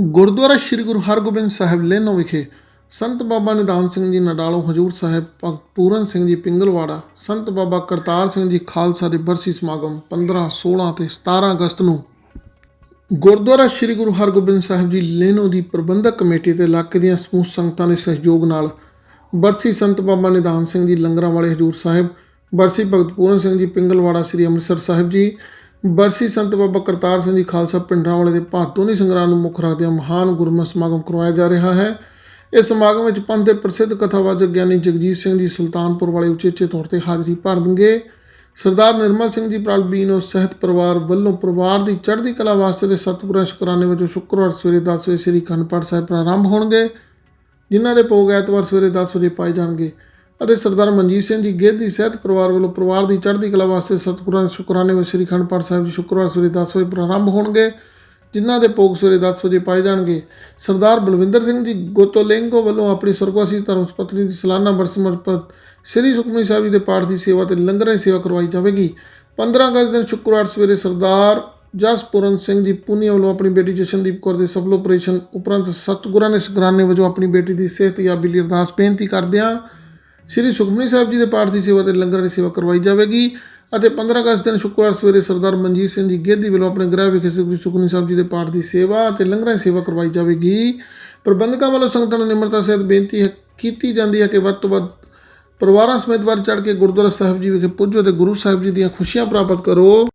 ਗੁਰਦੁਆਰਾ ਸ੍ਰੀ ਗੁਰੂ ਹਰਗੋਬਿੰਦ ਸਾਹਿਬ ਲੇਨੋ ਵਿਖੇ ਸੰਤ ਬਾਬਾ ਨਿਧਾਨ ਸਿੰਘ ਜੀ ਨਡਾਲੋ, ਹਜੂਰ ਸਾਹਿਬ, ਭਗਤ ਪੂਰਨ ਸਿੰਘ ਜੀ ਪਿੰਗਲਵਾੜਾ, ਸੰਤ ਬਾਬਾ ਕਰਤਾਰ ਸਿੰਘ ਜੀ ਖਾਲਸਾ ਦੇ ਬਰਸੀ ਸਮਾਗਮ 15 16 ਤੇ 17 ਅਗਸਤ ਨੂੰ। ਗੁਰਦੁਆਰਾ ਸ੍ਰੀ ਗੁਰੂ ਹਰਗੋਬਿੰਦ ਸਾਹਿਬ ਜੀ ਲੇਨੋ ਦੀ ਪ੍ਰਬੰਧਕ ਕਮੇਟੀ ਤੇ ਇਲਾਕੇ ਦੀਆਂ ਸਮੂਹ ਸੰਗਤਾਂ ਦੇ ਸਹਿਯੋਗ ਨਾਲ ਬਰਸੀ ਸੰਤ ਬਾਬਾ ਨਿਧਾਨ ਸਿੰਘ ਜੀ ਲੰਗਰਾਂ ਵਾਲੇ ਹਜੂਰ ਸਾਹਿਬ, ਬਰਸੀ ਭਗਤ ਪੂਰਨ ਸਿੰਘ ਜੀ ਪਿੰਗਲਵਾੜਾ, ਸ੍ਰੀ ਅੰਮ੍ਰਿਤਸਰ ਸਾਹਿਬ ਜੀ ਬਰਸੀ ਸੰਤ ਬਾਬਾ ਕਰਤਾਰ ਸਿੰਘ ਜੀ ਖਾਲਸਾ ਪਿੰਡਰਾਂ ਵਾਲੇ ਦੇ ਭਾਤੋਨੀ ਸੰਗਰਾਂ ਨੂੰ ਮੁੱਖ ਰੱਖਦਿਆਂ ਮਹਾਨ ਗੁਰਮਤਿ ਸਮਾਗਮ ਕਰਵਾਇਆ ਜਾ ਰਿਹਾ ਹੈ। ਇਸ ਸਮਾਗਮ ਵਿੱਚ ਪੰਥ ਦੇ ਪ੍ਰਸਿੱਧ ਕਥਾਵਾਚਕ ਗਿਆਨੀ ਜਗਜੀਤ ਸਿੰਘ ਜੀ ਸੁਲਤਾਨਪੁਰ ਵਾਲੇ ਉਚੇਚੇ ਤੌਰ ਤੇ ਹਾਜ਼ਰੀ ਭਰਨਗੇ ਸਰਦਾਰ ਨਿਰਮਲ ਸਿੰਘ ਜੀ ਪ੍ਰਲਬੀਨੋ ਸਹਿਤ ਪਰਿਵਾਰ ਵੱਲੋਂ ਪਰਿਵਾਰ ਦੀ ਚੜ੍ਹਦੀ ਕਲਾ ਵਾਸਤੇ ਦੇ ਸਤਿਗੁਰਾਂ ਸ਼ੁਕਰਾਨੇ ਵਜੋਂ ਸ਼ੁੱਕਰਵਾਰ ਸਵੇਰੇ 10 ਵਜੇ ਸ੍ਰੀ ਅਖੰਡ ਪਾਠ ਸਾਹਿਬ ਪ੍ਰਾਰੰਭ ਹੋਣਗੇ, ਜਿਨ੍ਹਾਂ ਦੇ ਭੋਗ ਐਤਵਾਰ ਸਵੇਰੇ 10 ਵਜੇ ਪਾਏ ਜਾਣਗੇ। ਅਤੇ ਸਰਦਾਰ ਮਨਜੀਤ ਸਿੰਘ ਜੀ ਗਿੱਧ ਦੀ ਸਹਿਤ ਪਰਿਵਾਰ ਵੱਲੋਂ ਪਰਿਵਾਰ ਦੀ ਚੜ੍ਹਦੀ ਕਲਾ ਵਾਸਤੇ ਸਤਿਗੁਰਾਂ ਦੇ ਸ਼ੁਕਰਾਨੇ ਵਿੱਚ ਸ੍ਰੀ ਅਖੰਡ ਪਾਠ ਸਾਹਿਬ ਜੀ ਸ਼ੁੱਕਰਵਾਰ ਸਵੇਰੇ 10 ਵਜੇ ਪ੍ਰਾਰੰਭ ਹੋਣਗੇ, ਜਿਨ੍ਹਾਂ ਦੇ ਭੋਗ ਸਵੇਰੇ 10 ਵਜੇ ਪਾਏ ਜਾਣਗੇ। ਸਰਦਾਰ ਬਲਵਿੰਦਰ ਸਿੰਘ ਜੀ ਗੋਤੋਲੇਂਗੋ ਵੱਲੋਂ ਆਪਣੀ ਸੁਰਗਵਾਸੀ ਧਰਮ ਪਤਨੀ ਦੀ ਸਾਲਾਨਾ ਬਰਸਮਰਪਤ ਸ੍ਰੀ ਸੁਖਮਨੀ ਸਾਹਿਬ ਜੀ ਦੇ ਪਾਠ ਦੀ ਸੇਵਾ ਤੇ ਲੰਗਰਾਂ ਦੀ ਸੇਵਾ ਕਰਵਾਈ ਜਾਵੇਗੀ। 15 ਅਗਸਤ ਦਿਨ ਸ਼ੁੱਕਰਵਾਰ ਸਵੇਰੇ ਸਰਦਾਰ ਜਸਪੂਰਨ ਸਿੰਘ ਜੀ ਪੁਨੀਆ ਵੱਲੋਂ ਆਪਣੀ ਬੇਟੀ ਜਸ਼ਨਦੀਪ ਕੌਰ ਦੇ ਸਫਲ ਆਪਰੇਸ਼ਨ ਉਪਰੰਤ ਸਤਿਗੁਰਾਂ ਨੇ ਸ਼ੁਕਰਾਨੇ ਵਜੋਂ ਆਪਣੀ ਬੇਟੀ ਦੀ ਸਿਹਤਯਾਬੀ ਲਈ ਅਰਦਾਸ ਬੇਨਤੀ ਕਰਦਿਆਂ ਸ੍ਰੀ ਸੁਖਮਨੀ ਸਾਹਿਬ ਜੀ ਦੇ ਪਾਠ ਦੀ ਸੇਵਾ ਤੇ ਲੰਗਰ ਦੀ ਸੇਵਾ ਕਰਵਾਈ ਜਾਵੇਗੀ ਅਤੇ 15 ਅਗਸਤ ਦਿਨ ਸ਼ੁੱਕਰਵਾਰ ਸਵੇਰੇ ਸਰਦਾਰ ਮਨਜੀਤ ਸਿੰਘ ਜੀ ਗੇਦੀ ਵੱਲੋਂ ਆਪਣੇ ਗ੍ਰਹਿ ਵਿਖੇ ਸ੍ਰੀ ਸੁਖਮਨੀ ਸਾਹਿਬ ਜੀ ਦੇ ਪਾਠ ਦੀ ਸੇਵਾ ਅਤੇ ਲੰਗਰਾਂ ਦੀ ਸੇਵਾ ਕਰਵਾਈ ਜਾਵੇਗੀ। ਪ੍ਰਬੰਧਕਾਂ ਵੱਲੋਂ ਸੰਗਤਾਂ ਨੂੰ ਨਿਮਰਤਾ ਸਹਿਤ ਬੇਨਤੀ ਹੈ ਕੀਤੀ ਜਾਂਦੀ ਹੈ ਕਿ ਵੱਧ ਤੋਂ ਵੱਧ ਪਰਿਵਾਰਾਂ ਸਮੇਤ ਵਾਰ ਚੜ ਕੇ ਗੁਰਦੁਆਰਾ ਸਾਹਿਬ ਜੀ ਵਿਖੇ ਪੁੱਜੋ ਤੇ ਗੁਰੂ ਸਾਹਿਬ ਜੀ ਦੀਆਂ ਖੁਸ਼ੀਆਂ ਪ੍ਰਾਪਤ ਕਰੋ।